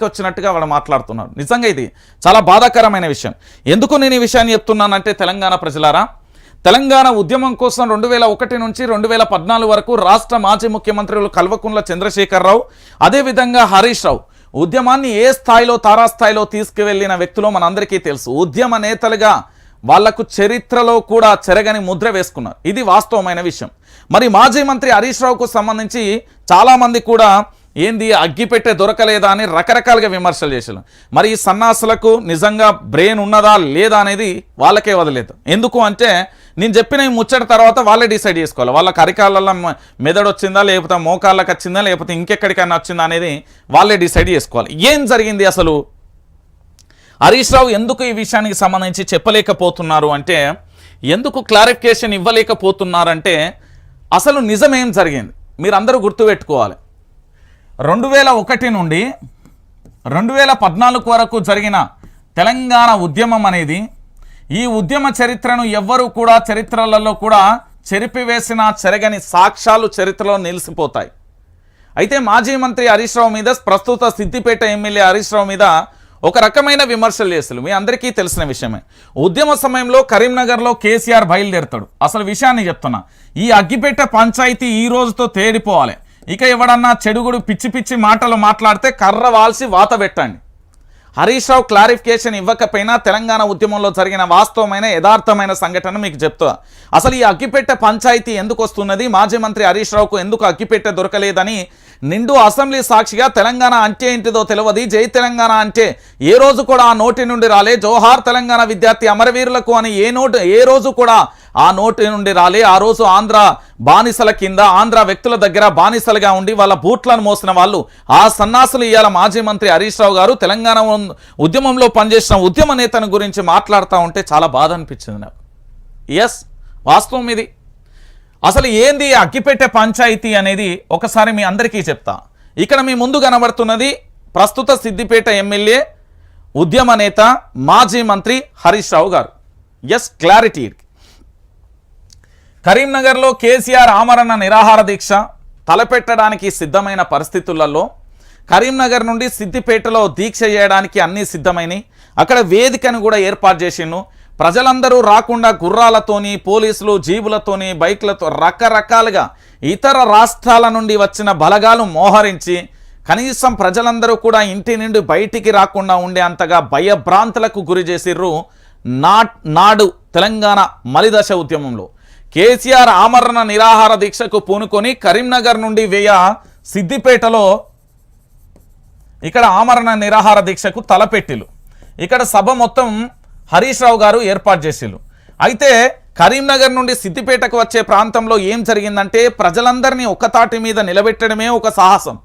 వచ్చినట్టుగా వాళ్ళు మాట్లాడుతున్నారు నిజంగా ఇది చాలా బాధాకరమైన విషయం. ఎందుకు నేను ఈ విషయాన్ని చెప్తున్నానంటే తెలంగాణ ప్రజలారా తెలంగాణ ఉద్యమం కోసం రెండు వేల ఒకటి నుంచి రెండు వేల పద్నాలుగు వరకు రాష్ట్ర మాజీ ముఖ్యమంత్రులు కల్వకుంట్ల చంద్రశేఖరరావు అదేవిధంగా హరీష్ రావు ఉద్యమాన్ని ఏ స్థాయిలో తారాస్థాయిలో తీసుకువెళ్ళిన వ్యక్తులో మనందరికీ తెలుసు. ఉద్యమ నేతలుగా వాళ్ళకు చరిత్రలో కూడా చెరగని ముద్ర వేసుకున్నారు. ఇది వాస్తవమైన విషయం. మరి మాజీ మంత్రి హరీష్ రావుకు సంబంధించి చాలామంది కూడా ఏంది అగ్గిపెట్టే దొరకలేదా అని రకరకాలుగా విమర్శలు చేశారు మరి ఈ సన్నాసులకు నిజంగా బ్రెయిన్ ఉన్నదా లేదా అనేది వాళ్ళకే వదలేదు ఎందుకు అంటే నేను చెప్పిన ఈ ముచ్చట తర్వాత వాళ్ళే డిసైడ్ చేసుకోవాలి. వాళ్ళ కరికాలలో మెదడు వచ్చిందా లేకపోతే మోకాళ్ళకి వచ్చిందా లేకపోతే ఇంకెక్కడికైనా వచ్చిందా అనేది వాళ్ళే డిసైడ్ చేసుకోవాలి. ఏం జరిగింది అసలు? హరీష్ రావు ఎందుకు ఈ విషయానికి సంబంధించి చెప్పలేకపోతున్నారు అంటే ఎందుకు క్లారిఫికేషన్ ఇవ్వలేకపోతున్నారంటే అసలు నిజమేం జరిగింది? మీరందరూ గుర్తుపెట్టుకోవాలి. రెండు వేల ఒకటి నుండి రెండు వేల పద్నాలుగు వరకు జరిగిన తెలంగాణ ఉద్యమం అనేది ఈ ఉద్యమ చరిత్రను ఎవ్వరూ కూడా చరిత్రలలో కూడా చెరిపివేసిన చెరగని సాక్ష్యాలు చరిత్రలో నిలిచిపోతాయి అయితే మాజీ మంత్రి హరీష్ రావు మీద ప్రస్తుత సిద్దిపేట ఎమ్మెల్యే హరీష్ రావు మీద ఒక రకమైన విమర్శలు చేస్తారు మీ అందరికీ తెలిసిన విషయమే. ఉద్యమ సమయంలో కరీంనగర్లో కేసీఆర్ బయలుదేరుతాడు. అసలు విషయాన్ని చెప్తున్నా. ఈ అగ్గిపేట పంచాయతీ ఈ రోజుతో తేడిపోవాలి. ఇక ఎవడన్నా చెడుగుడు పిచ్చి పిచ్చి మాటలు మాట్లాడితే కర్ర వాల్సి వాత పెట్టండి. హరీష్ రావు క్లారిఫికేషన్ ఇవ్వకపోయినా తెలంగాణ ఉద్యమంలో జరిగిన వాస్తవమైన యథార్థమైన సంఘటన మీకు చెప్తా. అసలు ఈ అగ్గిపెట్టె పంచాయతీ ఎందుకు వస్తున్నది? మాజీ మంత్రి హరీష్ రావుకు ఎందుకు అగ్గిపెట్టె దొరకలేదని నిండు అసెంబ్లీ సాక్షిగా తెలంగాణ అంటే ఏంటిదో తెలియదు జై తెలంగాణ అంటే ఏ రోజు కూడా ఆ నోటి నుండి రాలే. జోహార్ తెలంగాణ విద్యార్థి అమరవీరులకు అని ఏ నోటు ఏ రోజు కూడా ఆ నోటి నుండి రాలే. ఆ రోజు ఆంధ్ర బానిసల కింద ఆంధ్ర వ్యక్తుల దగ్గర బానిసలుగా ఉండి వాళ్ళ బూట్లను మోసిన వాళ్ళు. ఆ సన్నాసులు ఇవాళ మాజీ మంత్రి హరీష్ రావు గారు. తెలంగాణ ఉద్యమంలో పనిచేసిన ఉద్యమ నేతను గురించి మాట్లాడుతూ ఉంటే చాలా బాధ అనిపించింది నాకు. ఎస్ వాస్తవం ఇది. అసలు ఏంది అగ్గిపెట్టె పంచాయతీ అనేది? ఒకసారి మీ అందరికీ చెప్తా. ఇక్కడ మీ ముందు కనబడుతున్నది ప్రస్తుత సిద్దిపేట ఎమ్మెల్యే ఉద్యమ నేత మాజీ మంత్రి హరీష్ రావు గారు. ఎస్ క్లారిటీ కరీంనగర్లో కేసీఆర్ ఆమరణ నిరాహార దీక్ష తలపెట్టడానికి సిద్ధమైన పరిస్థితులలో కరీంనగర్ నుండి సిద్దిపేటలో దీక్ష చేయడానికి అన్నీ సిద్ధమైనవి అక్కడ వేదికను కూడా ఏర్పాటు చేసిండు. ప్రజలందరూ రాకుండా గుర్రాలతోని పోలీసులు జీబులతోని బైక్లతో రకరకాలుగా ఇతర రాష్ట్రాల నుండి వచ్చిన బలగాలు మోహరించి కనీసం ప్రజలందరూ కూడా ఇంటి నుండి బయటికి రాకుండా ఉండే అంతగా భయభ్రాంతులకు గురి చేసిర్రు నాడు తెలంగాణ మలిదశ ఉద్యమంలో. కేసీఆర్ ఆమరణ నిరాహార దీక్షకు పూనుకొని కరీంనగర్ నుండి వేయ సిద్దిపేటలో ఇక్కడ ఆమరణ నిరాహార దీక్షకు తలపెట్టిలు ఇక్కడ సభ మొత్తం హరీష్ రావు గారు ఏర్పాటు చేసిళ్ళు అయితే కరీంనగర్ నుండి సిద్దిపేటకు వచ్చే ప్రాంతంలో ఏం జరిగిందంటే ప్రజలందరినీ ఒకతాటి మీద నిలబెట్టడమే ఒక సాహసం.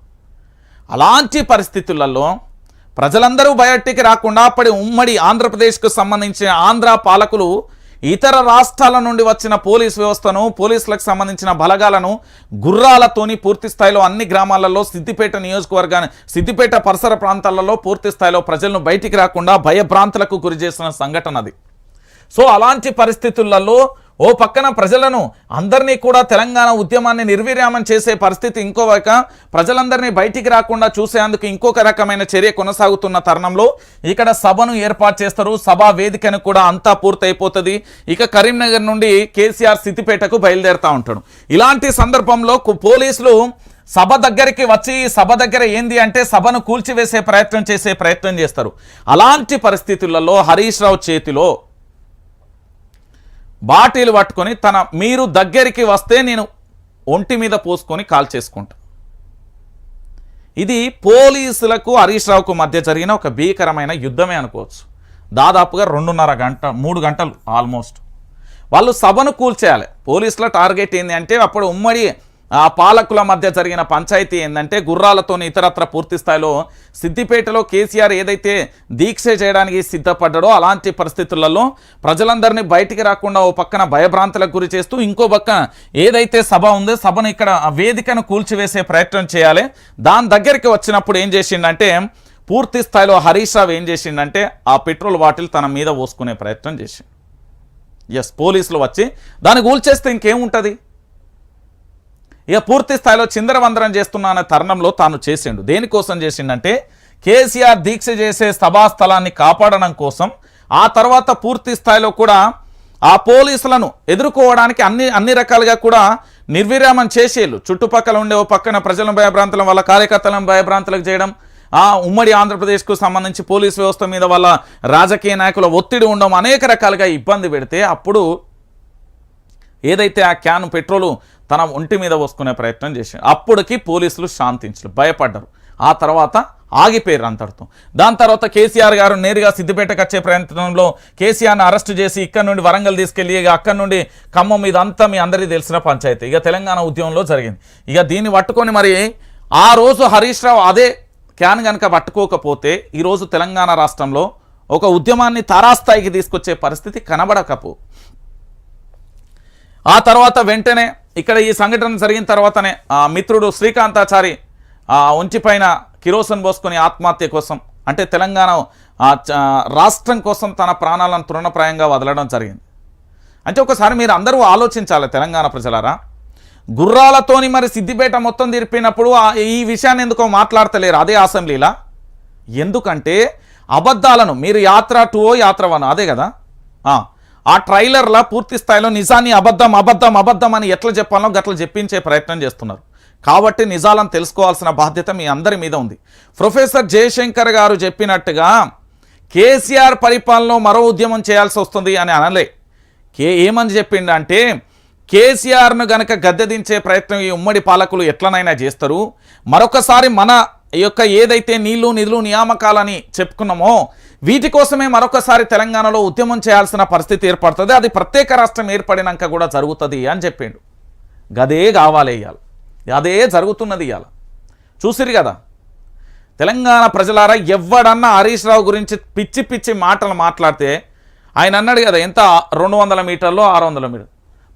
అలాంటి పరిస్థితులలో ప్రజలందరూ బయటికి రాకుండా అప్పటి ఉమ్మడి ఆంధ్రప్రదేశ్కు సంబంధించిన ఆంధ్ర పాలకులు ఇతర రాష్ట్రాల నుండి వచ్చిన పోలీస్ వ్యవస్థను పోలీసులకు సంబంధించిన బలగాలను గుర్రాలతోని పూర్తి స్థాయిలో అన్ని గ్రామాలలో సిద్దిపేట నియోజకవర్గాన్ని సిద్దిపేట పరిసర ప్రాంతాలలో పూర్తి స్థాయిలో ప్రజలను బయటికి రాకుండా భయభ్రాంతులకు గురి చేసిన సంఘటన అది. సో అలాంటి పరిస్థితులలో ఓ పక్కన ప్రజలను అందరినీ కూడా తెలంగాణ ఉద్యమాన్ని నిర్వీర్యామం చేసే పరిస్థితి ఇంకోవైక ప్రజలందరినీ బయటికి రాకుండా చూసేందుకు ఇంకొక రకమైన చర్య కొనసాగుతున్న తరుణంలో ఇక్కడ సభను ఏర్పాటు చేస్తారు. సభా వేదికను కూడా అంతా పూర్తయిపోతుంది. ఇక కరీంనగర్ నుండి కేసీఆర్ సిద్దిపేటకు బయలుదేరుతూ ఉంటాడు. ఇలాంటి సందర్భంలో పోలీసులు సభ దగ్గరికి వచ్చి సభ దగ్గర ఏంది అంటే సభను కూల్చివేసే ప్రయత్నం చేసే ప్రయత్నం చేస్తారు. అలాంటి పరిస్థితులలో హరీష్ రావు చేతిలో బాటిల్ పట్టుకొని తన మీరు దగ్గరికి వస్తే నేను ఒంటి మీద పోసుకొని కాల్ చేసుకుంటా. ఇది పోలీసులకు హరీష్ రావుకు మధ్య జరిగిన ఒక భీకరమైన యుద్ధమే అనుకోవచ్చు. దాదాపుగా రెండున్నర గంట మూడు గంటలు ఆల్మోస్ట్. వాళ్ళు సభను కూల్చేయాలి. పోలీసుల టార్గెట్ ఏంటి అంటే అప్పుడు ఉమ్మడి ఆ పాలకుల మధ్య జరిగిన పంచాయతీ ఏంటంటే గుర్రాలతోని ఇతరత్ర పూర్తి స్థాయిలో సిద్దిపేటలో కేసీఆర్ ఏదైతే దీక్ష చేయడానికి సిద్ధపడ్డాడో అలాంటి పరిస్థితులలో ప్రజలందరినీ బయటికి రాకుండా ఓ పక్కన భయభ్రాంతులకు గురి చేస్తూ ఇంకో పక్కన ఏదైతే సభ ఉందో సభను ఇక్కడ ఆ వేదికను కూల్చివేసే ప్రయత్నం చేయాలి. దాని దగ్గరికి వచ్చినప్పుడు ఏం చేసిండంటే పూర్తి స్థాయిలో హరీష్ రావు ఏం చేసిండంటే ఆ పెట్రోల్ బాటిల్ తన మీద పోసుకునే ప్రయత్నం చేసిండు. ఎస్ పోలీసులు వచ్చి దాన్ని కూల్చేస్తే ఇంకేముంటుంది? ఇక పూర్తి స్థాయిలో చిందరవందరం చేస్తున్నా అనే తరుణంలో తాను చేసిండు. దేనికోసం చేసిండంటే కేసీఆర్ దీక్ష చేసే సభాస్థలాన్ని కాపాడడం కోసం ఆ తర్వాత పూర్తి స్థాయిలో కూడా ఆ పోలీసులను ఎదుర్కోవడానికి అన్ని అన్ని రకాలుగా కూడా నిర్విరామం చేసేళ్ళు. చుట్టుపక్కల ఉండే ఓ పక్కన ప్రజలను భయభ్రాంతుల వల్ల కార్యకర్తలను భయభ్రాంతులకు చేయడం ఆ ఉమ్మడి ఆంధ్రప్రదేశ్కు సంబంధించి పోలీస్ వ్యవస్థ మీద వాళ్ళ రాజకీయ నాయకుల ఒత్తిడి ఉండడం అనేక రకాలుగా ఇబ్బంది పెడితే అప్పుడు ఏదైతే ఆ క్యాన్ పెట్రోలు తన ఒంటి మీద పోసుకునే ప్రయత్నం చేశారు అప్పటికి పోలీసులు శాంతించరు భయపడ్డారు. ఆ తర్వాత ఆగిపోయారు అంతటితో. దాని తర్వాత కేసీఆర్ గారు నేరుగా సిద్దిపేటకు వచ్చే ప్రయత్నంలో కేసీఆర్ను అరెస్ట్ చేసి ఇక్కడ నుండి వరంగల్ తీసుకెళ్ళి ఇక అక్కడ నుండి ఖమ్మం ఇదంతా మీ అందరికీ తెలిసిన పంచాయతీ. ఇక తెలంగాణ ఉద్యమంలో జరిగింది. ఇక దీన్ని పట్టుకొని మరి ఆ రోజు హరీష్ రావు అదే క్యాన్ కనుక పట్టుకోకపోతే ఈరోజు తెలంగాణ రాష్ట్రంలో ఒక ఉద్యమాన్ని తారాస్థాయికి తీసుకొచ్చే పరిస్థితి కనబడకపో. ఆ తర్వాత వెంటనే ఇక్కడ ఈ సంఘటన జరిగిన తర్వాతనే ఆ మిత్రుడు శ్రీకాంతాచారి ఉంచిపైన కిరోసన్ పోసుకొని ఆత్మహత్య కోసం అంటే తెలంగాణ రాష్ట్రం కోసం తన ప్రాణాలను తృణప్రాయంగా వదలడం జరిగింది. అంటే ఒకసారి మీరు అందరూ ఆలోచించాలి తెలంగాణ ప్రజలారా. గుర్రాలతోని మరి సిద్దిపేట మొత్తం తిరిపినప్పుడు ఈ విషయాన్ని ఎందుకో మాట్లాడతలేరు అదే అసెంబ్లీలా? ఎందుకంటే అబద్ధాలను మీరు యాత్ర టూ యాత్ర వన్ అదే కదా? ఆ, ట్రైలర్లా పూర్తి స్థాయిలో నిజాన్ని అబద్ధం అబద్ధం అబద్ధం అని ఎట్లా చెప్పాలో గట్లా చెప్పించే ప్రయత్నం చేస్తున్నారు. కాబట్టి నిజాలను తెలుసుకోవాల్సిన బాధ్యత మీ అందరి మీద ఉంది. ప్రొఫెసర్ జయశంకర్ గారు చెప్పినట్టుగా కేసీఆర్ పరిపాలనలో మరో ఉద్యమం చేయాల్సి వస్తుంది అని అనలే. కే ఏమని చెప్పిండంటే కేసీఆర్ను గనక గద్దెదించే ప్రయత్నం ఈ ఉమ్మడి పాలకులు ఎట్లనైనా చేస్తారు? మరొకసారి మన యొక్క ఏదైతే నీళ్ళు నిధులు నియామకాలని చెప్పుకున్నామో వీటి కోసమే మరొకసారి తెలంగాణలో ఉద్యమం చేయాల్సిన పరిస్థితి ఏర్పడుతుంది. అది ప్రత్యేక రాష్ట్రం ఏర్పడినాక కూడా జరుగుతుంది అని చెప్పిండు. గదే కావాలి ఇవాళ అదే జరుగుతున్నది ఇవాళ చూసిరు కదా? తెలంగాణ ప్రజలారా ఎవడన్నా హరీష్ రావు గురించి పిచ్చి పిచ్చి మాటలు మాట్లాడితే ఆయన అన్నాడు కదా ఎంత? రెండు వందల మీటర్లు ఆరు వందల మీటర్లు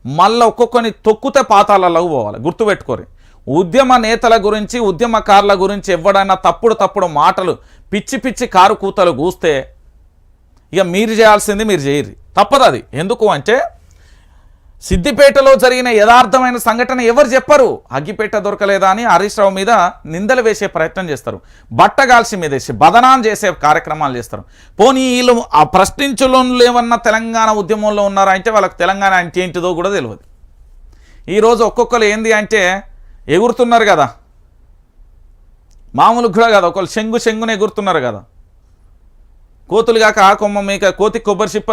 మళ్ళీ ఒక్కొక్కని తొక్కుతే పాతాలలోకి పోవాలి. గుర్తుపెట్టుకోరి ఉద్యమ నేతల గురించి ఉద్యమకారుల గురించి ఎవడైనా తప్పుడు తప్పుడు మాటలు పిచ్చి పిచ్చి కారు కూతలు కూస్తే ఇక మీరు చేయాల్సింది మీరు చేయరు తప్పదు అది. ఎందుకు అంటే సిద్దిపేటలో జరిగిన యథార్థమైన సంఘటన ఎవరు చెప్పరు. అగ్గిపేట దొరకలేదా అని హరీష్ రావు మీద నిందలు వేసే ప్రయత్నం చేస్తారు. బట్టగాల్సి మీద వేసి బదనాం చేసే కార్యక్రమాలు చేస్తారు. పోనీ వీళ్ళు ఆ ప్రశ్నించులో లేవన్న తెలంగాణ ఉద్యమంలో ఉన్నారా అంటే వాళ్ళకి తెలంగాణ అంటే ఏంటిదో కూడా తెలియదు ఈరోజు ఒక్కొక్కరు ఏంది అంటే ఎగురుతున్నారు కదా. మామూలు కూడా కదా ఒకళ్ళు శంగు శంగుని ఎగురుతున్నారు కదా. కోతులు కాక ఆ కొమ్మ మీక కోతి కొబ్బరి చిప్ప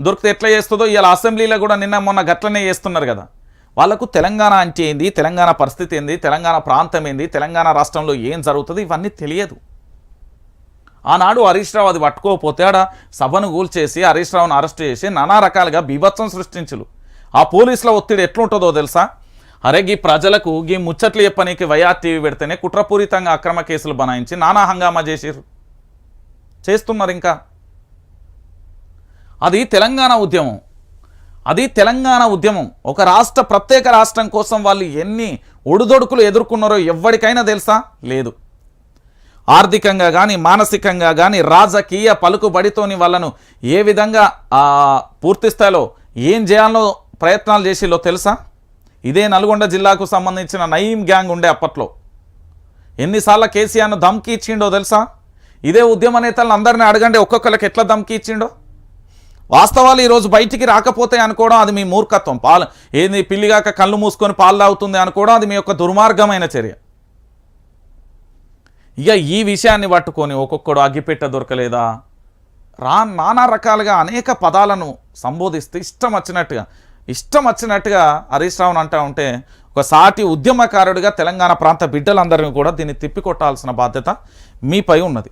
దొరికితే ఎట్లా చేస్తుందో ఇలా అసెంబ్లీలో కూడా నిన్న మొన్న గట్లనే చేస్తున్నారు కదా. వాళ్ళకు తెలంగాణ అంటే ఏంది తెలంగాణ పరిస్థితి ఏంది తెలంగాణ ప్రాంతం ఏంది తెలంగాణ రాష్ట్రంలో ఏం జరుగుతుంది ఇవన్నీ తెలియదు. ఆనాడు హరీష్ రావు అది పట్టుకోకపోతే ఆడ సభను కూల్చేసి హరీష్ రావును అరెస్ట్ చేసి నానా రకాలుగా బీభత్సం సృష్టించులు. ఆ పోలీసుల ఒత్తిడి ఎట్లుంటుందో తెలుసా? అరే గీ ప్రజలకు గీ ముచ్చట్లు చెప్పనీకి వైఆర్ టీవీ పెడితేనే కుట్రపూరితంగా అక్రమ కేసులు బనాయించి నానా హంగామా చేసిర్రు. చేస్తున్నారు ఇంకా. అది తెలంగాణ ఉద్యమం. అది తెలంగాణ ఉద్యమం. ఒక రాష్ట్ర ప్రత్యేక రాష్ట్రం కోసం వాళ్ళు ఎన్ని ఒడిదొడుకులు ఎదుర్కొన్నారో ఎవ్వడికైనా తెలుసా? లేదు. ఆర్థికంగా కానీ మానసికంగా కానీ రాజకీయ పలుకుబడితోని వాళ్ళను ఏ విధంగా ఆ, పూర్తి స్థాయిలో ఏం చేయాలో ప్రయత్నాలు చేసిలో తెలుసా? ఇదే నల్గొండ జిల్లాకు సంబంధించిన నయీం గ్యాంగ్ ఉండే అప్పట్లో. ఎన్నిసార్లు కేసీఆర్ను ధమ్కి ఇచ్చిండో తెలుసా? ఇదే ఉద్యమ నేతలను అందరినీ అడగండి ఒక్కొక్కరికి ఎట్లా ధమ్కి ఇచ్చిండో? వాస్తవాలు ఈరోజు బయటికి రాకపోతే అనుకోవడం అది మీ మూర్ఖత్వం. పాలు ఏంది పిల్లిగాక కళ్ళు మూసుకొని పాలు తాగుతుంది అనుకోవడం అది మీ యొక్క దుర్మార్గమైన చర్య. ఇక ఈ విషయాన్ని పట్టుకొని ఒక్కొక్కడు అగ్గిపెట్ట దొరకలేదా? రా నానా రకాలుగా అనేక పదాలను సంబోధిస్తే ఇష్టం వచ్చినట్టుగా. ఇష్టం వచ్చినట్టుగా హరీష్ రావును అంటా ఉంటే ఒక సాటి ఉద్యమకారుడిగా తెలంగాణ ప్రాంత బిడ్డలందరినీ కూడా దీన్ని తిప్పికొట్టాల్సిన బాధ్యత మీపై ఉన్నది.